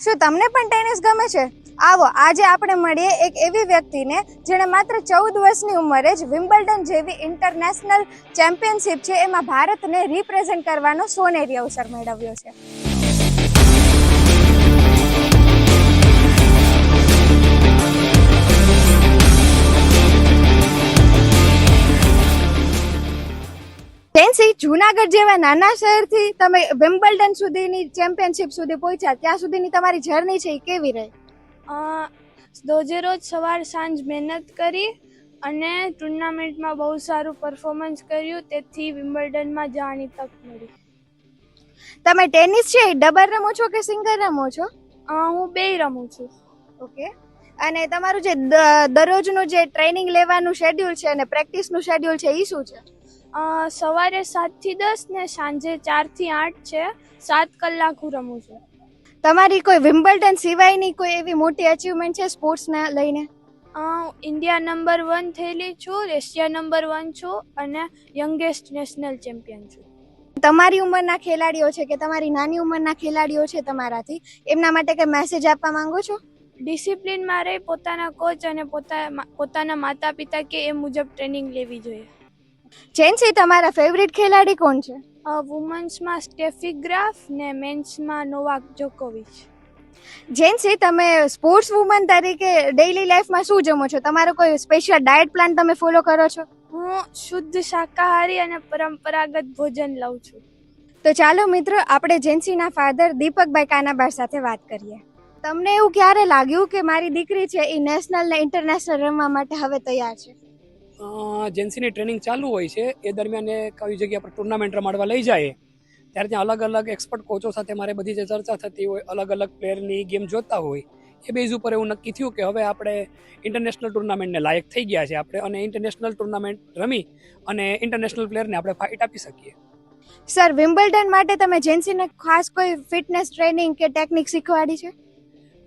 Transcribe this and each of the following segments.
શું તમને પણ ટેનિસ ગમે છે? આવો, આજે આપણે મળીએ એક એવી વ્યક્તિને જેણે માત્ર ચૌદ વર્ષની ઉંમરે જ વિમ્બલ્ડન જેવી ઇન્ટરનેશનલ ચેમ્પિયનશિપ છે, એમાં ભારતને રિપ્રેઝેન્ટ કરવાનો સોનેરી અવસર મેળવ્યો છે. જુનાગઢ જેવા નાના શહેરથી તમે વિમ્બલ્ડન સુધીની ચેમ્પિયનશિપ સુધી પહોંચ્યા ત્યાં સુધીની તમારી જર્ની છે એ કેવી રહી? રોજે રોજ સવાર સાંજ મહેનત કરી અને ટુર્નામેન્ટમાં બહુ સારું પરફોર્મન્સ કર્યું તેથી વિમ્બલ્ડનમાં જવાની તક મળી. તમે ટેનિસ છે ડબલ રમો છો કે સિંગલ રમો છો? હું બેય રમું છું. ઓકે. અને તમારું જે દરરોજનું જે ટ્રેનિંગ લેવાનું શેડ્યુલ છે અને પ્રેક્ટિસનું શેડ્યુલ છે એ શું છે? સવારે સાતથી દસ ને સાંજે ચારથી આઠ છે. સાત કલાક હું રમું છું. તમારી કોઈ વિમ્બલ્ડન સિવાયની કોઈ એવી મોટી અચીવમેન્ટ છે સ્પોર્ટ્સને લઈને? ઇન્ડિયા નંબર વન થયેલી છું એશિયા નંબર વન છું અને યંગેસ્ટ નેશનલ ચેમ્પિયન છું. તમારી ઉંમરના ખેલાડીઓ છે કે તમારી નાની ઉંમરના ખેલાડીઓ છે તમારાથી? એમના માટે કંઈ મેસેજ આપવા માંગો છો? ડિસિપ્લિનમાં રહી પોતાના કોચ અને પોતા પોતાના માતા પિતા કે એ મુજબ ટ્રેનિંગ લેવી જોઈએ. જેન્સી તમારા ફેવરિટ ખેલાડી કોણ છે? વુમન્સમાં સ્ટેફી ગ્રાફ ને મેન્સમાં નોવાક જોકોવિચ. જેન્સી તમે સ્પોર્ટ્સ વુમન તરીકે ડેઈલી લાઈફમાં શું જમો છો? તમારો કોઈ સ્પેશિયલ ડાયટ પ્લાન તમે ફોલો કરો છો? હું શુદ્ધ શાકાહારી અને પરંપરાગત ભોજન લઉં છું. તો ચાલો મિત્રો આપણે જેન્સીના ફાધર દીપકભાઈ કાનાબાર સાથે વાત કરીએ. તમને એવું ક્યારે લાગ્યું કે મારી દીકરી છે એ નેશનલ ને ઇન્ટરનેશનલ રમવા માટે હવે તૈયાર છે? જેન્સીની ટ્રેનિંગ ચાલુ હોય છે એ દરમિયાન એ કઈ જગ્યા પર ટુર્નામેન્ટ રમાડવા લઈ જાય. ત્યારે ત્યાં અલગ અલગ એક્સપર્ટ કોચો સાથે મારે બધી જે ચર્ચા થતી હોય અલગ અલગ પ્લેયરની ગેમ જોતા હોય એ બેઝ ઉપર એવું નક્કી થયું કે હવે આપણે ઇન્ટરનેશનલ ટુર્નામેન્ટને લાયક થઈ ગયા છે આપણે અને ઇન્ટરનેશનલ ટુર્નામેન્ટ રમી અને ઇન્ટરનેશનલ પ્લેયરને આપણે ફાઇટ આપી શકીએ. સર વિમ્બલ્ડન માટે તમે જેન્સીને ખાસ કોઈ ફિટનેસ ટ્રેનિંગ કે ટેકનિક શીખવાડી છે?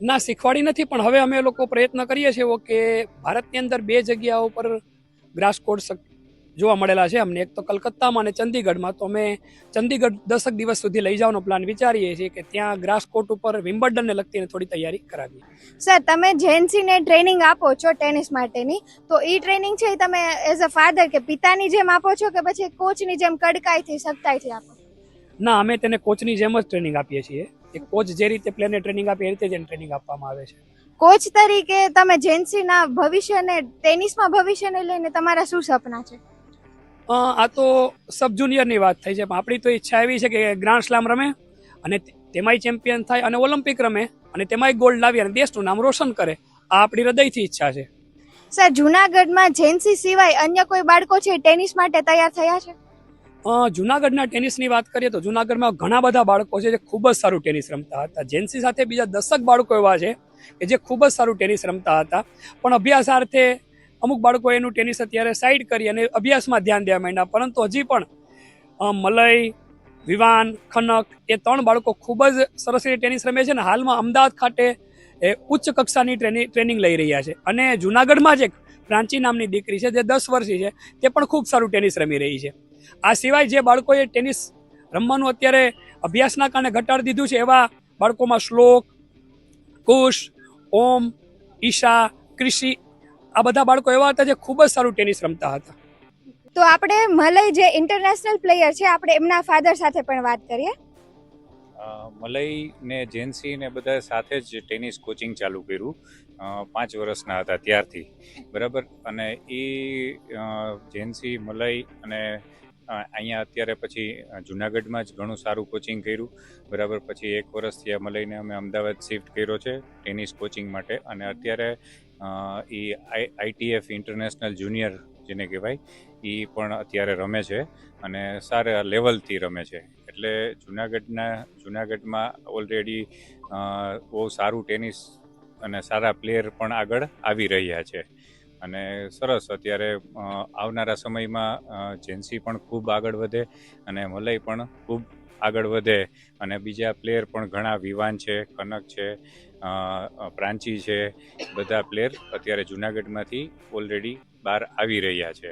ના શીખવાડી નથી પણ હવે અમે લોકો પ્રયત્ન કરીએ છીએ કે ભારતની અંદર બે જગ્યાઓ પર ગ્રાસ કોડ જોવા મળેલા છે. અમને એક તો કલકત્તામાં અને ચંદીગઢમાં. તો અમે ચંદીગઢ દસક દિવસ સુધી લઈ જવાનો પ્લાન વિચારીએ છીએ કે ત્યાં ગ્રાસ કોર્ટ ઉપર વિમ્બલ્ડનને લગતીને થોડી તૈયારી કરાવીએ. સર તમે જેન્સીને ટ્રેનિંગ આપો છો ટેનિસ માટેની તો એ ટ્રેનિંગ છે એ તમે એઝ અ ફાધર કે પિતાની જેમ આપો છો કે પછી કોચની જેમ કડકાઈથી સખ્તાઈથી આપો? ના અમે તેને કોચની જેમ જ ટ્રેનિંગ આપીએ છીએ. કોચ જે રીતે પ્લેયરને ટ્રેનિંગ આપે એ રીતે જ ટ્રેનિંગ આપવામાં આવે છે. કોચ તરીકે તમે જેન્સીના ભવિષ્યને ટેનિસમાં ભવિષ્યને લઈને તમારા શું સપના છે? આ તો સબ જુનિયરની વાત થઈ છે પણ આપણી તો ઈચ્છા એવી છે કે ગ્રાન્ડ સ્લામ રમે અને તેમાંય ચેમ્પિયન થાય અને ઓલિમ્પિક રમે અને તેમાંય ગોલ્ડ લાવી અને દેશનું નામ રોશન કરે. આ આપણી હૃદયથી ઈચ્છા છે. સર જુનાગઢમાં જેન્સી સિવાય અન્ય કોઈ બાળકો છે ટેનિસ માટે તૈયાર થયા છે? જુનાગઢના ટેનિસની વાત કરીએ તો જુનાગઢમાં ઘણા બધા બાળકો છે જે ખૂબ જ સારું ટેનિસ રમતા હતા. જેન્સી સાથે બીજા દસક બાળકો એવા છે કે જે ખૂબ જ સારું ટેનિસ રમતા હતા. પણ અભ્યાસાર્થે અમુક બાળકો એનું ટેનિસ અત્યારે સાઈડ કરી અને અભ્યાસમાં ધ્યાન દેવા માંડ્યા. પરંતુ હજી પણ મલય વિવાન, ખનક એ ત્રણ બાળકો ખૂબ જ સરસ રીતે ટેનિસ રમે છે અને હાલમાં અમદાવાદ ખાતે એ ઉચ્ચ કક્ષાની ટ્રેનિંગ લઈ રહ્યા છે. અને જુનાગઢમાં જ એક પ્રાંચી નામની દીકરી છે, જે દસ વર્ષની છે, તે પણ ખૂબ સારું ટેનિસ રમી રહી છે. આ સિવાય જે બાળકોએ ટેનિસ રમવાનું અત્યારે અભ્યાસના કારણે ઘટાડી દીધું છે, એવા બાળકોમાં શ્લોક કુશ ઓમ ઈશા કૃષિ આ બધા બાળકો એવા હતા જે ખૂબ જ સારું ટેનિસ રમતા હતા. તો આપણે મલય જે ઇન્ટરનેશનલ પ્લેયર છે આપણે એમના ફાધર સાથે પણ વાત કરીએ. મલય ને જેન્સી ને બધા સાથે જ ટેનિસ કોચિંગ ચાલુ કર્યું પાંચ વર્ષના હતા ત્યારથી. બરાબર? અને એ જેન્સી મલય અને અહીંયા અત્યારે પછી જુનાગઢમાં જ ઘણું સારું કોચિંગ કર્યું. બરાબર, પછી એક વર્ષથી આ લઈને અમે અમદાવાદ શિફ્ટ કર્યો છે ટેનિસ કોચિંગ માટે. અને અત્યારે એ આઈટીએફ ઇન્ટરનેશનલ જુનિયર જેને કહેવાય એ પણ અત્યારે રમે છે અને સારા લેવલથી રમે છે. એટલે જુનાગઢના, જુનાગઢમાં ઓલરેડી બહુ સારું ટેનિસ અને સારા પ્લેયર પણ આગળ આવી રહ્યા છે. અને સરસ, અત્યારે આવનારા સમયમાં જેન્સી પણ ખૂબ આગળ વધે અને મલય પણ ખૂબ આગળ વધે અને બીજા પ્લેયર પણ ઘણા વિવાન છે, કનક છે પ્રાંચી છે, બધા પ્લેયર અત્યારે જુનાગઢમાંથી ઓલરેડી બહાર આવી રહ્યા છે.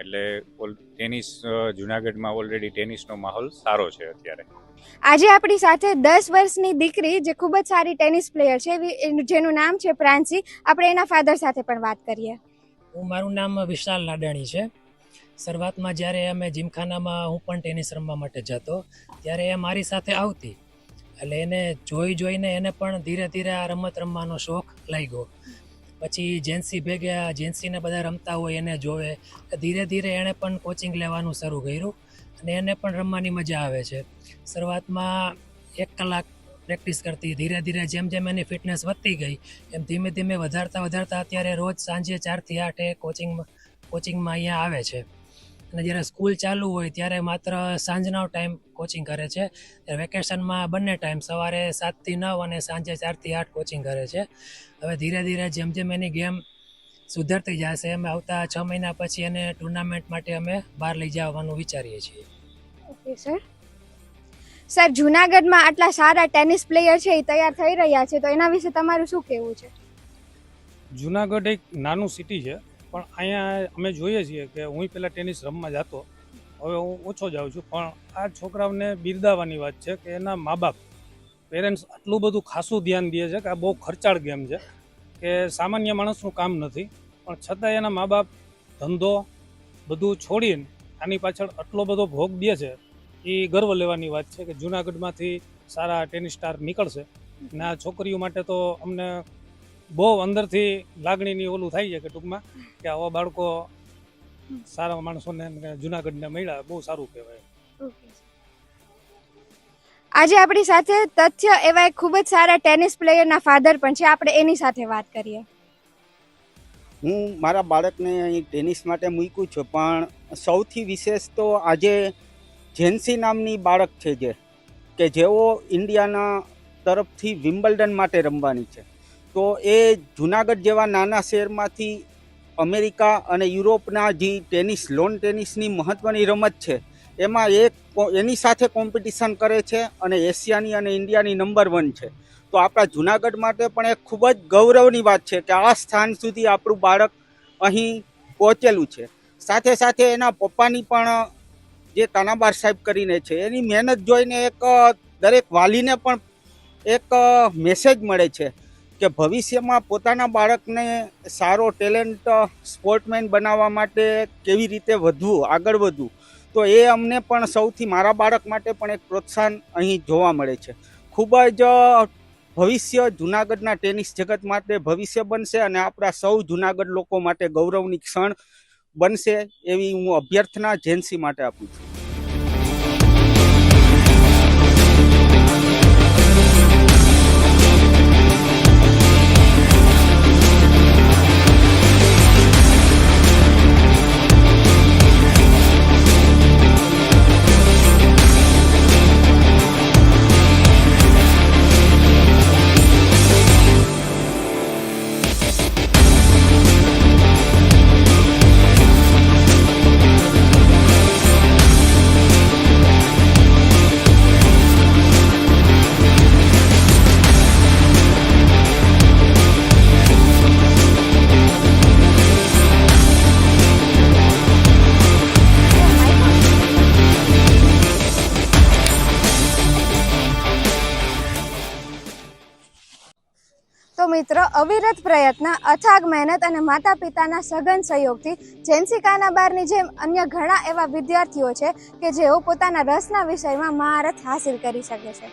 એટલે ઓલ ટેનિસ જુનાગઢમાં ઓલરેડી ટેનિસનો માહોલ સારો છે અત્યારે. આજે આપણી સાથે દસ વર્ષની દીકરી જે ખૂબ જ સારી ટેનિસ પ્લેયર છે જેનું નામ છે પ્રાંસી આપણે એના ફાધર સાથે પણ વાત કરીએ. હું મારું નામ વિશાલ લાડાણી છે. શરૂઆતમાં જ્યારે અમે જીમખાનામાં હું પણ ટેનિસ રમવા માટે જતો, ત્યારે એ મારી સાથે આવતી. એટલે એને જોઈ જોઈને એને પણ ધીરે ધીરે આ રમત રમવાનો શોખ લાગ્યો. પછી જેન્સી ભેગા જેન્સીને બધા રમતા હોય એને જોવે. ધીરે ધીરે એણે પણ કોચિંગ લેવાનું શરૂ કર્યું અને એને પણ રમવાની મજા આવે છે. શરૂઆતમાં એક કલાક પ્રેક્ટિસ કરતી ધીરે ધીરે જેમ જેમ એની ફિટનેસ વધતી ગઈ, એમ ધીમે ધીમે વધારતા વધારતા અત્યારે રોજ સાંજે ચારથી આઠ એ કોચિંગમાં કોચિંગમાં અહીંયા આવે છે. અને જ્યારે સ્કૂલ ચાલુ હોય ત્યારે માત્ર સાંજનો ટાઈમ કોચિંગ કરે છે. વેકેશનમાં બંને ટાઈમ સવારે સાતથી નવ અને સાંજે ચારથી આઠ કોચિંગ કરે છે. હવે ધીરે ધીરે જેમ જેમ એની ગેમ સુધરતી જશે અમે આવતા છ મહિના પછી એને ટુર્નામેન્ટ માટે અમે બહાર લઈ જવાનું વિચારીએ છીએ. Okay, sir. સર જુનાગઢમાં આટલા સારા ટેનિસ પ્લેયર છે, એ તૈયાર થઈ રહ્યા છે, તો એના વિશે તમારું શું કહેવું છે? જુનાગઢ એક નાનું સિટી છે, પણ અહીંયા અમે જોઈએ છીએ કે હું પહેલાં ટેનિસ રમવા જતો, હવે હું ઓછો જાઉં છું, પણ આ છોકરાઓને બિરદાવવાની વાત છે કે એના મા બાપ પેરેન્ટ્સ આટલું બધું ખાસું ધ્યાન દે છે કે આ બહુ ખર્ચાળ ગેમ છે, કે સામાન્ય માણસનું કામ નથી, પણ છતાં એના મા બાપ ધંધો બધું છોડીને આની પાછળ આટલો બધો ભોગ દે છે એ ગર્વ લેવાની વાત છે કે જુનાગઢમાંથી સારા ટેનિસ સ્ટાર નીકળશે. અને આ છોકરીઓ માટે તો અમને બહુ અંદરથી લાગણીની ઓલું થાય છે કે ટૂંકમાં કે આવા બાળકો સારા માણસોને જુનાગઢને મળ્યા બહુ સારું કહેવાય. આજે આપણી સાથે તથ્ય એવા એક ખૂબ જ સારા ટેનિસ પ્લેયરના ફાધર પણ છે. આપણે એની સાથે વાત કરીએ. હું મારા બાળકને અહીં ટેનિસ માટે મૂક્યું છું પણ સૌથી વિશેષ તો આજે જેન્સી નામની બાળક છે જે, કે જેઓ ઇન્ડિયાના તરફથી વિમ્બલ્ડન માટે રમવાની છે. તો એ જુનાગઢ જેવા નાના શહેરમાંથી અમેરિકા અને યુરોપના જે ટેનિસ, લોન ટેનિસની મહત્ત્વની રમત છે, એમાં એક એની સાથે કોમ્પિટિશન કરે છે અને એશિયાની અને ઇન્ડિયાની નંબર વન છે. તો આપણા જુનાગઢ માટે પણ એક ખૂબ જ ગૌરવની વાત છે કે આ સ્થાન સુધી આપણું બાળક અહીં પહોંચેલું છે. સાથે સાથે એના પપ્પાની પણ જે તાનાબાર સાહેબ કરીને છે, એની મહેનત જોઈને એક દરેક વાલીને પણ એક મેસેજ મળે છે કે ભવિષ્યમાં પોતાના બાળકને સારો ટેલેન્ટ સ્પોર્ટમેન બનાવવા માટે કેવી રીતે વધવું, આગળ વધવું, તો એ અમને પણ સૌથી મારા બાળક માટે પણ એક પ્રોત્સાહન અહીં જોવા મળે છે. ખૂબ જ ભવિષ્ય જુનાગઢના ટેનિસ જગત માટે ભવિષ્ય બનશે અને આપણા સૌ જુનાગઢ લોકો માટે ગૌરવની ક્ષણ બનશે એવી હું અભ્યર્થના જેન્સી માટે આપું છું. મિત્રો, અવિરત પ્રયત્ન, અથાગ મહેનત અને માતા પિતાના સઘન સહયોગથી જેન્સી કાનાબારની જેમ અન્ય ઘણા એવા વિદ્યાર્થીઓ છે કે જેઓ પોતાના રસના વિષયમાં મહારથ હાસિલ કરી શકે છે.